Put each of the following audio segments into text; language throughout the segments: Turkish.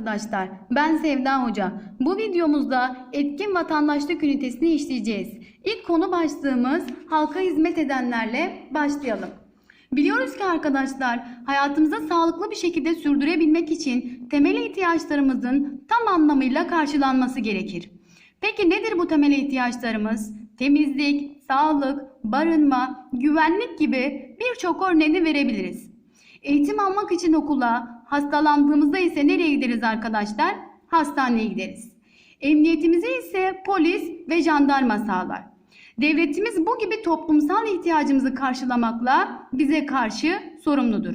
arkadaşlar. Ben Sevda Hoca. Bu videomuzda etkin vatandaşlık ünitesini işleyeceğiz. İlk konu başlığımız halka hizmet edenlerle başlayalım. Biliyoruz ki arkadaşlar hayatımıza sağlıklı bir şekilde sürdürebilmek için temel ihtiyaçlarımızın tam anlamıyla karşılanması gerekir. Peki nedir bu temel ihtiyaçlarımız? Temizlik, sağlık, barınma, güvenlik gibi birçok örneğini verebiliriz. Eğitim almak için okula, hastalandığımızda ise nereye gideriz arkadaşlar? Hastaneye gideriz. Emniyetimizi ise polis ve jandarma sağlar. Devletimiz bu gibi toplumsal ihtiyacımızı karşılamakla bize karşı sorumludur.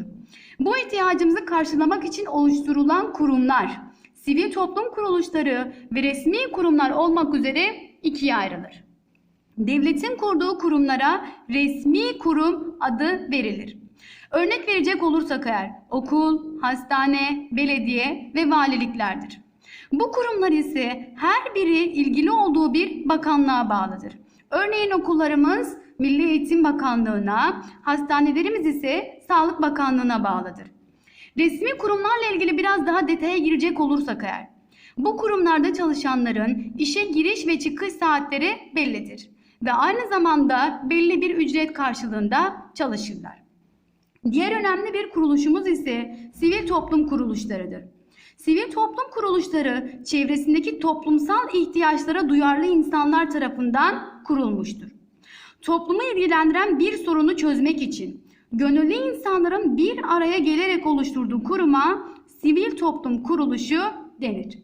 Bu ihtiyacımızı karşılamak için oluşturulan kurumlar, sivil toplum kuruluşları ve resmi kurumlar olmak üzere ikiye ayrılır. Devletin kurduğu kurumlara resmi kurum adı verilir. Örnek verecek olursak eğer okul, hastane, belediye ve valiliklerdir. Bu kurumlar ise her biri ilgili olduğu bir bakanlığa bağlıdır. Örneğin okullarımız Milli Eğitim Bakanlığı'na, hastanelerimiz ise Sağlık Bakanlığı'na bağlıdır. Resmi kurumlarla ilgili biraz daha detaya girecek olursak eğer, bu kurumlarda çalışanların işe giriş ve çıkış saatleri bellidir ve aynı zamanda belli bir ücret karşılığında çalışırlar. Diğer önemli bir kuruluşumuz ise sivil toplum kuruluşlarıdır. Sivil toplum kuruluşları çevresindeki toplumsal ihtiyaçlara duyarlı insanlar tarafından kurulmuştur. Toplumu ilgilendiren bir sorunu çözmek için gönüllü insanların bir araya gelerek oluşturduğu kuruma sivil toplum kuruluşu denir.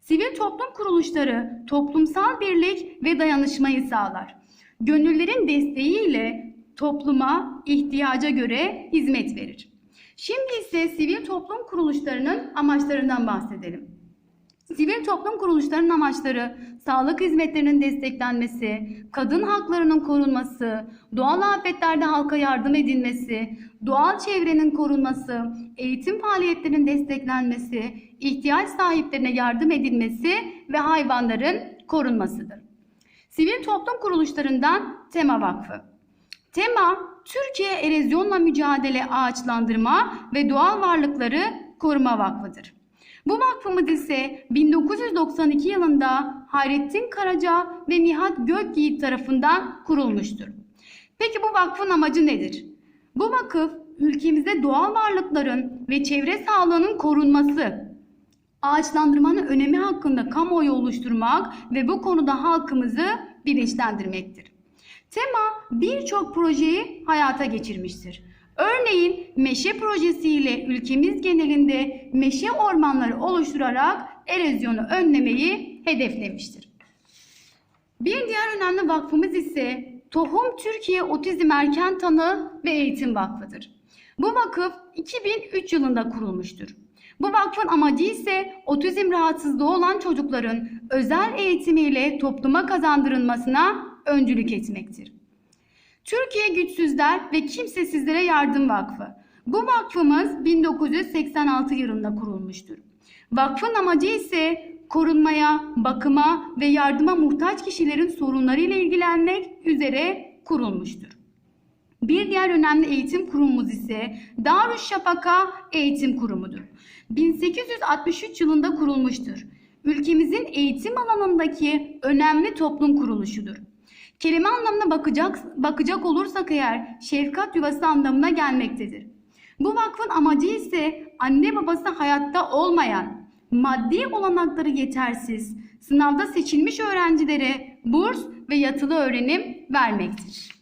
Sivil toplum kuruluşları toplumsal birlik ve dayanışmayı sağlar. Gönüllerin desteğiyle topluma ihtiyaca göre hizmet verir. Şimdi ise sivil toplum kuruluşlarının amaçlarından bahsedelim. Sivil toplum kuruluşlarının amaçları sağlık hizmetlerinin desteklenmesi, kadın haklarının korunması, doğal afetlerde halka yardım edilmesi, doğal çevrenin korunması, eğitim faaliyetlerinin desteklenmesi, ihtiyaç sahiplerine yardım edilmesi ve hayvanların korunmasıdır. Sivil toplum kuruluşlarından Tema Vakfı. Tema, Türkiye Erozyonla Mücadele Ağaçlandırma ve Doğal Varlıkları Koruma Vakfı'dır. Bu vakfımız ise 1992 yılında Hayrettin Karaca ve Nihat Gökyiğit tarafından kurulmuştur. Peki bu vakfın amacı nedir? Bu vakıf ülkemizde doğal varlıkların ve çevre sağlığının korunması, ağaçlandırmanın önemi hakkında kamuoyu oluşturmak ve bu konuda halkımızı bilinçlendirmektir. Tema birçok projeyi hayata geçirmiştir. Örneğin meşe projesiyle ülkemiz genelinde meşe ormanları oluşturarak erozyonu önlemeyi hedeflemiştir. Bir diğer önemli vakfımız ise Tohum Türkiye Otizm Erken Tanı ve Eğitim Vakfı'dır. Bu vakıf 2003 yılında kurulmuştur. Bu vakfın amacı ise otizm rahatsızlığı olan çocukların özel eğitimiyle topluma kazandırılmasına öncülük etmektir. Türkiye Güçsüzler ve Kimsesizlere Yardım Vakfı. Bu vakfımız 1986 yılında kurulmuştur. Vakfın amacı ise korunmaya, bakıma ve yardıma muhtaç kişilerin sorunlarıyla ilgilenmek üzere kurulmuştur. Bir diğer önemli eğitim kurumumuz ise Darüşşafaka Eğitim Kurumu'dur. 1863 yılında kurulmuştur. Ülkemizin eğitim alanındaki önemli toplum kuruluşudur. Kelime anlamına bakacak, bakacak olursak eğer şefkat yuvası anlamına gelmektedir. Bu vakfın amacı ise anne babası hayatta olmayan, maddi olanakları yetersiz, sınavda seçilmiş öğrencilere burs ve yatılı öğrenim vermektir.